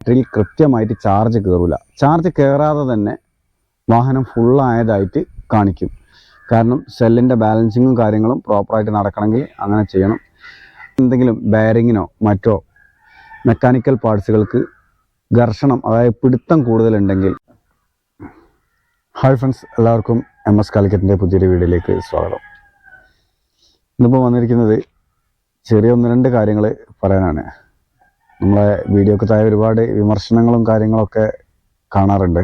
ബാറ്ററിയിൽ കൃത്യമായിട്ട് ചാർജ് കയറില്ല ചാർജ് കയറാതെ തന്നെ വാഹനം ഫുള്ളായതായിട്ട് കാണിക്കും. കാരണം സെല്ലിന്റെ ബാലൻസിങ്ങും കാര്യങ്ങളും പ്രോപ്പറായിട്ട് നടക്കണമെങ്കിൽ അങ്ങനെ ചെയ്യണം. എന്തെങ്കിലും ബെയറിങ്ങിനോ മറ്റോ മെക്കാനിക്കൽ പാർട്സുകൾക്ക് ഘർഷണം അതായത് പിടുത്തം കൂടുതലുണ്ടെങ്കിൽ. ഹായ് ഫ്രണ്ട്സ് എല്ലാവർക്കും എം എസ് കാലിക്കറ്റിന്റെ പുതിയൊരു വീഡിയോയിലേക്ക് സ്വാഗതം. ഇന്നിപ്പോൾ വന്നിരിക്കുന്നത് ചെറിയ ഒന്ന് രണ്ട് കാര്യങ്ങൾ പറയാനാണ്. നമ്മളെ വീഡിയോക്ക് താഴെ ഒരുപാട് വിമർശനങ്ങളും കാര്യങ്ങളൊക്കെ കാണാറുണ്ട്.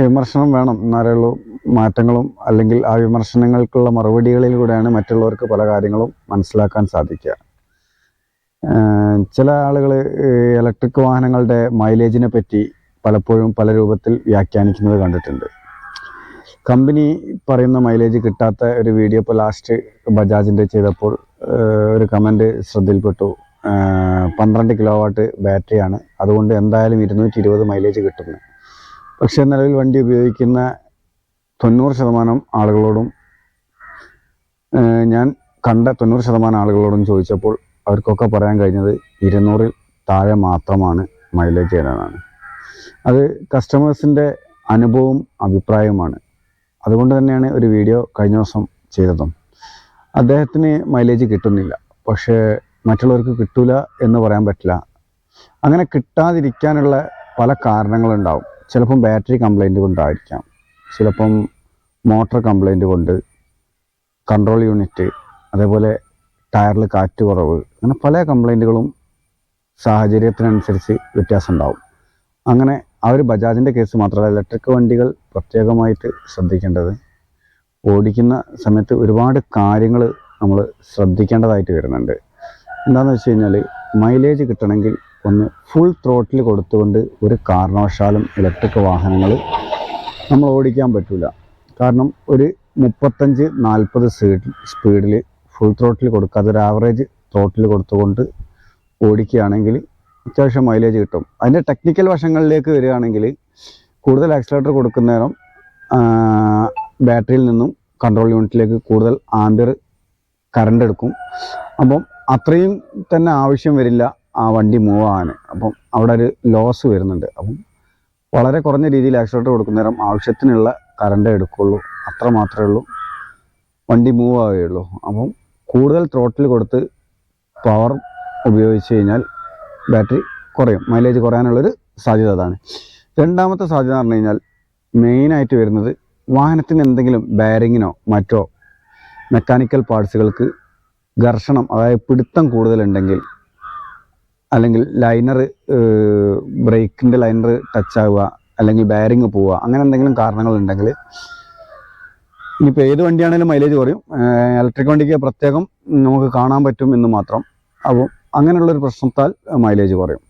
വിമർശനം വേണം. എന്നാലേ ഉള്ളൂ മാറ്റങ്ങളും അല്ലെങ്കിൽ ആ വിമർശനങ്ങൾക്കുള്ള മറുപടികളിലൂടെയാണ് മറ്റുള്ളവർക്ക് പല കാര്യങ്ങളും മനസ്സിലാക്കാൻ സാധിക്കുക. ചില ആളുകൾ ഇലക്ട്രിക് വാഹനങ്ങളുടെ മൈലേജിനെ പറ്റി പലപ്പോഴും പല രൂപത്തിൽ വ്യാഖ്യാനിക്കുന്നത് കണ്ടിട്ടുണ്ട്. കമ്പനി പറയുന്ന മൈലേജ് കിട്ടാത്ത ഒരു വീഡിയോ ഇപ്പോൾ ലാസ്റ്റ് ബജാജിന്റെ ചെയ്തപ്പോൾ ഒരു കമന്റ് ശ്രദ്ധയിൽപ്പെട്ടു. പന്ത്രണ്ട് കിലോ വാട്ട് ബാറ്ററിയാണ്. അതുകൊണ്ട് എന്തായാലും ഇരുന്നൂറ്റി ഇരുപത് മൈലേജ് കിട്ടുന്നു. പക്ഷേ നിലവിൽ വണ്ടി ഉപയോഗിക്കുന്ന തൊണ്ണൂറ് ശതമാനം ആളുകളോടും ഞാൻ കണ്ട തൊണ്ണൂറ് ശതമാനം ആളുകളോടും ചോദിച്ചപ്പോൾ അവർക്കൊക്കെ പറയാൻ കഴിഞ്ഞത് ഇരുന്നൂറിൽ താഴെ മാത്രമാണ് മൈലേജ് തരാനാണ് അത് കസ്റ്റമേഴ്സിന്റെ അനുഭവവും അഭിപ്രായവുമാണ്. അതുകൊണ്ട് തന്നെയാണ് ഒരു വീഡിയോ കഴിഞ്ഞ ദിവസം ചെയ്തതും. അദ്ദേഹത്തിന് മൈലേജ് കിട്ടുന്നില്ല. പക്ഷേ മറ്റുള്ളവർക്ക് കിട്ടൂല എന്ന് പറയാൻ പറ്റില്ല. അങ്ങനെ കിട്ടാതിരിക്കാനുള്ള പല കാരണങ്ങളുണ്ടാവും. ചിലപ്പം ബാറ്ററി കംപ്ലൈന്റ് കൊണ്ടായിരിക്കാം ചിലപ്പം മോട്ടോർ കംപ്ലൈന്റ് കൊണ്ട് കൺട്രോൾ യൂണിറ്റ് അതേപോലെ ടയറിൽ കാറ്റ് കുറവ് അങ്ങനെ പല കംപ്ലൈന്റുകളും സാഹചര്യത്തിനനുസരിച്ച് വ്യത്യാസം ഉണ്ടാവും അങ്ങനെ ആ ഒരു ബജാജിന്റെ കേസ് മാത്രമല്ല ഇലക്ട്രിക് വണ്ടികൾ പ്രത്യേകമായിട്ട് ശ്രദ്ധിക്കേണ്ടത്. ഓടിക്കുന്ന സമയത്ത് ഒരുപാട് കാര്യങ്ങൾ നമ്മൾ ശ്രദ്ധിക്കേണ്ടതായിട്ട് വരുന്നുണ്ട്. എന്താണെന്ന് വെച്ച് കഴിഞ്ഞാൽ മൈലേജ് കിട്ടണമെങ്കിൽ ഒന്ന് ഫുൾ ത്രോട്ടിൽ കൊടുത്തുകൊണ്ട് ഒരു കാരണവശാലും ഇലക്ട്രിക് വാഹനങ്ങൾ നമ്മൾ ഓടിക്കാൻ പറ്റില്ല കാരണം ഒരു മുപ്പത്തഞ്ച് നാൽപ്പത് സ്പീഡ് സ്പീഡിൽ ഫുൾ ത്രോട്ടിൽ കൊടുക്കുക അതൊരു ആവറേജ് ത്രോട്ടിൽ കൊടുത്തുകൊണ്ട് ഓടിക്കുകയാണെങ്കിൽ അത്യാവശ്യം മൈലേജ് കിട്ടും. അതിന്റെ ടെക്നിക്കൽ വശങ്ങളിലേക്ക് വരികയാണെങ്കിൽ കൂടുതൽ ആക്സിലേറ്റർ കൊടുക്കുന്നേരം ബാറ്ററിയിൽ നിന്നും കൺട്രോൾ യൂണിറ്റിലേക്ക് കൂടുതൽ ആംബിയർ കറണ്ട് എടുക്കും. അപ്പം അത്രയും തന്നെ ആവശ്യം വരില്ല ആ വണ്ടി മൂവ് ആവാൻ അപ്പം അവിടെ ഒരു ലോസ് വരുന്നുണ്ട്. അപ്പം വളരെ കുറഞ്ഞ രീതിയിൽ ആക്സിലേറ്റർ കൊടുക്കുന്നേരം ആവശ്യത്തിനുള്ള കറണ്ട് എടുക്കുള്ളൂ. അത്ര മാത്രമേ ഉള്ളൂ. വണ്ടി മൂവ് ആവുകയുള്ളൂ. അപ്പം കൂടുതൽ ത്രോട്ടിൽ കൊടുത്ത് പവർ ഉപയോഗിച്ച് കഴിഞ്ഞാൽ ബാറ്ററി കുറയും. മൈലേജ് കുറയാനുള്ളൊരു സാധ്യത അതാണ്. രണ്ടാമത്തെ സാധ്യത എന്ന് പറഞ്ഞു കഴിഞ്ഞാൽ മെയിനായിട്ട് വരുന്നത് വാഹനത്തിന് എന്തെങ്കിലും ബാരിങ്ങിനോ മറ്റോ മെക്കാനിക്കൽ പാർട്സുകൾക്ക് ഘർഷണം അതായത് പിടുത്തം കൂടുതലുണ്ടെങ്കിൽ അല്ലെങ്കിൽ ലൈനർ ബ്രേക്കിന്റെ ലൈനർ ടച്ച് ആവുക അല്ലെങ്കിൽ ബാരിങ് പോവുക അങ്ങനെ എന്തെങ്കിലും കാരണങ്ങളുണ്ടെങ്കിൽ ഇനിയിപ്പോൾ ഏത് വണ്ടിയാണെങ്കിലും മൈലേജ് കുറയും. ഇലക്ട്രിക് വണ്ടിക്ക് പ്രത്യേകം നമുക്ക് കാണാൻ പറ്റും എന്ന് മാത്രം. അപ്പോൾ അങ്ങനെയുള്ളൊരു പ്രശ്നത്താൽ മൈലേജ് കുറയും.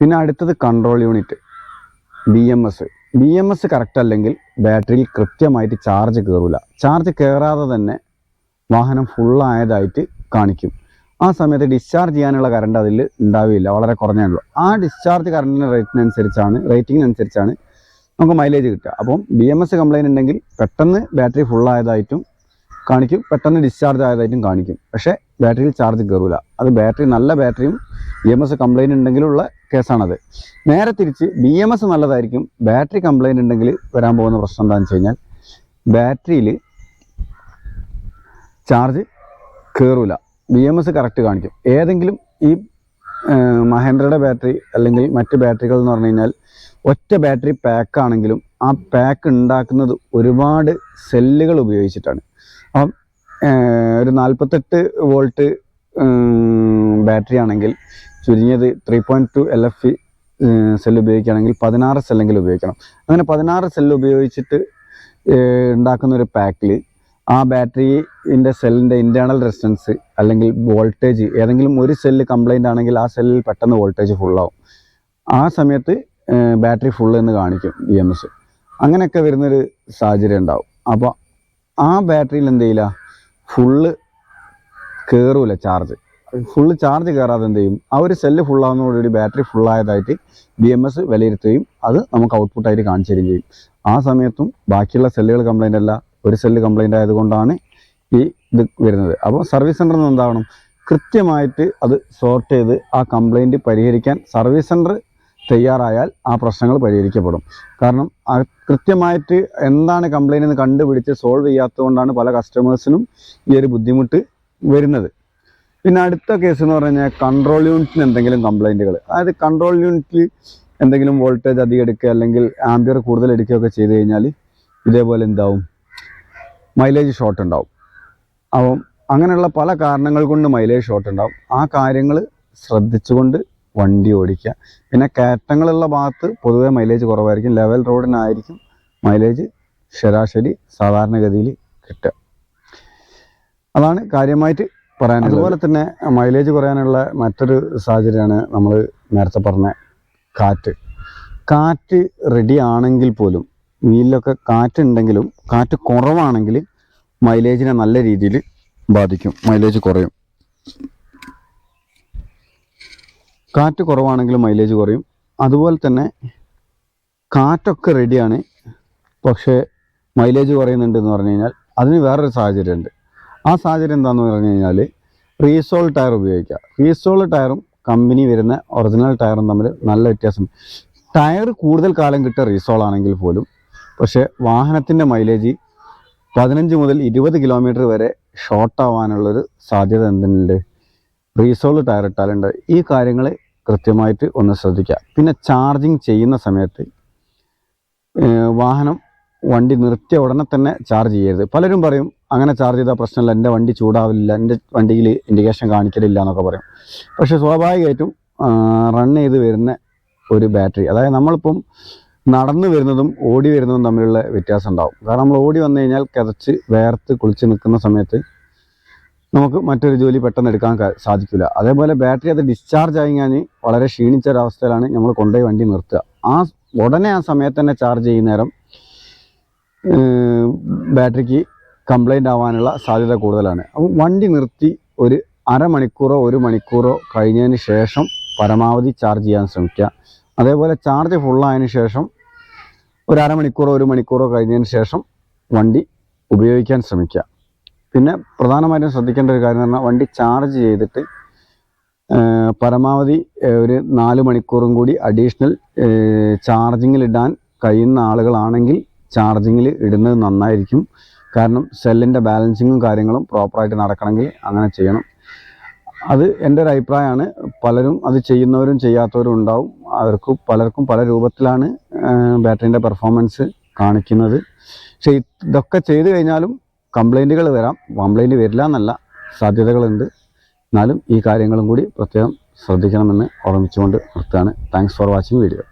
പിന്നെ അടുത്തത് control unit B M S. B M S correct അല്ലെങ്കിൽ ബാറ്ററിയിൽ കൃത്യമായിട്ട് ചാർജ് കയറില്ല ചാർജ് കയറാതെ തന്നെ വാഹനം ഫുള്ളായതായിട്ട് കാണിക്കും. ആ സമയത്ത് ഡിസ്ചാർജ് ചെയ്യാനുള്ള കറണ്ട് അതിൽ ഉണ്ടാവില്ല. വളരെ കുറഞ്ഞേ ഉള്ളൂ ആ ഡിസ്ചാർജ് കറണ്ടിന്റെ റേറ്റിനനുസരിച്ചാണ് റേറ്റിങ്ങിനനുസരിച്ചാണ് നമുക്ക് മൈലേജ് കിട്ടുക. അപ്പം ബി എം എസ് കംപ്ലൈന്റ് ഉണ്ടെങ്കിൽ പെട്ടെന്ന് ബാറ്ററി ഫുള്ളായതായിട്ടും കാണിക്കും. പെട്ടെന്ന് ഡിസ്ചാർജ് ആയതായിട്ടും കാണിക്കും. പക്ഷേ ബാറ്ററിയിൽ ചാർജ് കയറില്ല അത് ബാറ്ററി നല്ല ബാറ്ററിയും ബി എം എസ് കംപ്ലൈന്റ് ഉണ്ടെങ്കിലുള്ള കേസാണത്. നേരെ തിരിച്ച് ബി എം എസ് നല്ലതായിരിക്കും. ബാറ്ററി കംപ്ലൈന്റ് ഉണ്ടെങ്കിൽ വരാൻ പോകുന്ന പ്രശ്നം എന്താണെന്ന് വെച്ച് കഴിഞ്ഞാൽ ബാറ്ററിയിൽ ചാർജ് കയറില്ല ബി എം എസ് കറക്റ്റ് കാണിക്കും. ഏതെങ്കിലും ഈ മഹേന്ദ്രയുടെ ബാറ്ററി അല്ലെങ്കിൽ മറ്റ് ബാറ്ററികൾ എന്ന് പറഞ്ഞു കഴിഞ്ഞാൽ ഒറ്റ ബാറ്ററി പാക്ക് ആണെങ്കിലും ആ പാക്ക് ഉണ്ടാക്കുന്നത് ഒരുപാട് സെല്ലുകൾ ഉപയോഗിച്ചിട്ടാണ്. അപ്പം ഒരു നാൽപ്പത്തെട്ട് വോൾട്ട് ബാറ്ററി ആണെങ്കിൽ ചുരുങ്ങിയത് three point two L F cell ഉപയോഗിക്കുകയാണെങ്കിൽ പതിനാറ് സെല്ലെങ്കിലും ഉപയോഗിക്കണം. അങ്ങനെ പതിനാറ് സെല്ല് ഉപയോഗിച്ചിട്ട് ഉണ്ടാക്കുന്ന ഒരു പാക്കിൽ ആ ബാറ്ററിന്റെ സെല്ലിന്റെ ഇന്റേർണൽ റെസിസ്റ്റൻസ് അല്ലെങ്കിൽ വോൾട്ടേജ് ഏതെങ്കിലും ഒരു സെല്ല് കംപ്ലൈന്റ് ആണെങ്കിൽ ആ സെല്ലിൽ പെട്ടെന്ന് വോൾട്ടേജ് ഫുള്ളാവും ആ സമയത്ത് ബാറ്ററി ഫുൾ എന്ന് കാണിക്കും ബി എം എസ് അങ്ങനെയൊക്കെ വരുന്നൊരു സാഹചര്യം ഉണ്ടാവും. അപ്പോൾ ആ ബാറ്ററിയിൽ എന്ത് ചെയ്യില്ല? ഫുള്ള് കയറൂല ചാർജ് ഫുള്ള് ചാർജ് കയറാതെ എന്ത് ചെയ്യും? ആ ഒരു സെല്ല് ഫുള്ളാവുന്നതോടുകൂടി ബാറ്ററി ഫുള്ളായതായിട്ട് ബി എം എസ് വിലയിരുത്തുകയും അത് നമുക്ക് ഔട്ട്പുട്ടായിട്ട് കാണിച്ചു തരികയും ചെയ്യും. ആ സമയത്തും ബാക്കിയുള്ള സെല്ലുകൾ കംപ്ലൈന്റ് അല്ല ഒരു സെല്ല് കംപ്ലൈന്റ് ആയതുകൊണ്ടാണ് ഈ ഇത് വരുന്നത്. അപ്പോൾ സർവീസ് സെന്ററിൽ നിന്ന് എന്താവണം? കൃത്യമായിട്ട് അത് സോർട്ട് ചെയ്ത് ആ കംപ്ലൈന്റ് പരിഹരിക്കാൻ സർവീസ് സെന്റർ തയ്യാറായാൽ ആ പ്രശ്നങ്ങൾ പരിഹരിക്കപ്പെടും. കാരണം കൃത്യമായിട്ട് എന്താണ് കംപ്ലയിന്റ് എന്ന് കണ്ടുപിടിച്ച് സോൾവ് ചെയ്യാത്തതുകൊണ്ടാണ് പല കസ്റ്റമേഴ്സിനും ഈ ഒരു ബുദ്ധിമുട്ട് വരുന്നത്. പിന്നെ അടുത്ത കേസ് എന്ന് പറഞ്ഞു കഴിഞ്ഞാൽ കൺട്രോൾ യൂണിറ്റിന് എന്തെങ്കിലും കംപ്ലൈന്റുകൾ അതായത് കൺട്രോൾ യൂണിറ്റിൽ എന്തെങ്കിലും വോൾട്ടേജ് അധികം എടുക്കുക അല്ലെങ്കിൽ ആംബിയർ കൂടുതൽ എടുക്കുകയൊക്കെ ചെയ്ത് കഴിഞ്ഞാൽ ഇതേപോലെ എന്താവും? മൈലേജ് ഷോർട്ട് ഉണ്ടാവും. അപ്പം അങ്ങനെയുള്ള പല കാരണങ്ങൾ കൊണ്ട് മൈലേജ് ഷോർട്ട് ഉണ്ടാവും. ആ കാര്യങ്ങൾ ശ്രദ്ധിച്ചുകൊണ്ട് വണ്ടി ഓടിക്കുക. പിന്നെ കയറ്റങ്ങളുള്ള ഭാഗത്ത് പൊതുവെ മൈലേജ് കുറവായിരിക്കും. ലെവൽ റോഡിനായിരിക്കും മൈലേജ് ശരാശരി സാധാരണഗതിയിൽ കിട്ടുക. അതാണ് കാര്യമായിട്ട് പറയാൻ അതുപോലെ തന്നെ മൈലേജ് കുറയാനുള്ള മറ്റൊരു സാഹചര്യമാണ് നമ്മൾ നേരത്തെ പറഞ്ഞ കാറ്റ്. കാറ്റ് റെഡി ആണെങ്കിൽ പോലും വീലിലൊക്കെ കാറ്റുണ്ടെങ്കിലും കാറ്റ് കുറവാണെങ്കിൽ മൈലേജിനെ നല്ല രീതിയിൽ ബാധിക്കും. മൈലേജ് കുറയും. കാറ്റ് കുറവാണെങ്കിൽ മൈലേജ് കുറയും. അതുപോലെ തന്നെ കാറ്റൊക്കെ റെഡിയാണ്. പക്ഷേ മൈലേജ് കുറയുന്നുണ്ട് എന്ന് പറഞ്ഞു കഴിഞ്ഞാൽ അതിന് വേറൊരു സാഹചര്യമുണ്ട്. ആ സാഹചര്യം എന്താണെന്ന് പറഞ്ഞു കഴിഞ്ഞാൽ റീസോൾ ടയർ ഉപയോഗിക്കുക. റീസോൾ ടയറും കമ്പനി വരുന്ന ഒറിജിനൽ ടയറും തമ്മിൽ നല്ല വ്യത്യാസം ടയർ കൂടുതൽ കാലം കിട്ടുക റീസോൾ ആണെങ്കിൽ പോലും പക്ഷേ വാഹനത്തിന്റെ മൈലേജ് പതിനഞ്ച് മുതൽ ഇരുപത് കിലോമീറ്റർ വരെ ഷോർട്ട് ആവാനുള്ളൊരു സാധ്യത എന്തിനുണ്ട് റീസോൾ ടയർ ഇട്ടാലുണ്ട്. ഈ കാര്യങ്ങൾ കൃത്യമായിട്ട് ഒന്ന് ശ്രദ്ധിക്കുക. പിന്നെ ചാർജിങ് ചെയ്യുന്ന സമയത്ത് വാഹനം വണ്ടി നിർത്തിയ ഉടനെ തന്നെ ചാർജ് ചെയ്യരുത്. പലരും പറയും അങ്ങനെ ചാർജ് ചെയ്താൽ പ്രശ്നമില്ല എന്റെ വണ്ടി ചൂടാവില്ല എന്റെ വണ്ടിയിൽ ഇൻഡിക്കേഷൻ കാണിക്കലില്ല എന്നൊക്കെ പറയും. പക്ഷേ സ്വാഭാവികമായിട്ടും റൺ ചെയ്ത് വരുന്ന ഒരു ബാറ്ററി അതായത് നമ്മളിപ്പം നടന്നു വരുന്നതും ഓടി വരുന്നതും തമ്മിലുള്ള വ്യത്യാസം ഉണ്ടാവും. കാരണം നമ്മൾ ഓടി വന്നു കഴിഞ്ഞാൽ കിതച്ച് വേർത്ത് കുളിച്ച് നിൽക്കുന്ന സമയത്ത് നമുക്ക് മറ്റൊരു ജോലി പെട്ടെന്ന് എടുക്കാൻ സാധിക്കില്ല അതേപോലെ ബാറ്ററി അത് ഡിസ്ചാർജ് ആയി കഴിഞ്ഞാൽ വളരെ ക്ഷീണിച്ച ഒരവസ്ഥയിലാണ് നമ്മൾ കൊണ്ടുപോയി വണ്ടി നിർത്തുക. ആ ഉടനെ ആ സമയത്ത് തന്നെ ചാർജ് ചെയ്യുന്ന നേരം ബാറ്ററിക്ക് കംപ്ലൈന്റ് ആവാനുള്ള സാധ്യത കൂടുതലാണ്. അപ്പം വണ്ടി നിർത്തി ഒരു അരമണിക്കൂറോ ഒരു മണിക്കൂറോ കഴിഞ്ഞതിന് ശേഷം പരമാവധി ചാർജ് ചെയ്യാൻ ശ്രമിക്കുക. അതേപോലെ ചാർജ് ഫുള്ളായതിനു ശേഷം ഒരു അരമണിക്കൂറോ ഒരു മണിക്കൂറോ കഴിഞ്ഞതിന് ശേഷം വണ്ടി ഉപയോഗിക്കാൻ ശ്രമിക്കുക. പിന്നെ പ്രധാനമായിട്ടും ശ്രദ്ധിക്കേണ്ട ഒരു കാര്യം എന്ന് പറഞ്ഞാൽ വണ്ടി ചാർജ് ചെയ്തിട്ട് പരമാവധി ഒരു നാല് മണിക്കൂറും കൂടി അഡീഷണൽ ചാർജിങ്ങിൽ ഇടാൻ കഴിയുന്ന ആളുകളാണെങ്കിൽ ചാർജിങ്ങിൽ ഇടുന്നത് നന്നായിരിക്കും. കാരണം സെല്ലിന്റെ ബാലൻസിങ്ങും കാര്യങ്ങളും പ്രോപ്പറായിട്ട് നടക്കണമെങ്കിൽ അങ്ങനെ ചെയ്യണം. അത് എന്റെ ഒരു അഭിപ്രായമാണ്. പലരും അത് ചെയ്യുന്നവരും ചെയ്യാത്തവരും ഉണ്ടാവും. അവർക്ക് പലർക്കും പല രൂപത്തിലാണ് ബാറ്ററിന്റെ പെർഫോമൻസ് കാണിക്കുന്നത്. പക്ഷേ ഇതൊക്കെ ചെയ്തു കഴിഞ്ഞാലും കംപ്ലൈന്റുകൾ വരാം. കംപ്ലൈന്റ് വരില്ല എന്നല്ല സാധ്യതകളുണ്ട്. എന്നാലും ഈ കാര്യങ്ങളും കൂടി പ്രത്യേകം ശ്രദ്ധിക്കണമെന്ന് ഓർമ്മിച്ചുകൊണ്ട് നിർത്തുകയാണ്. Thanks for watching video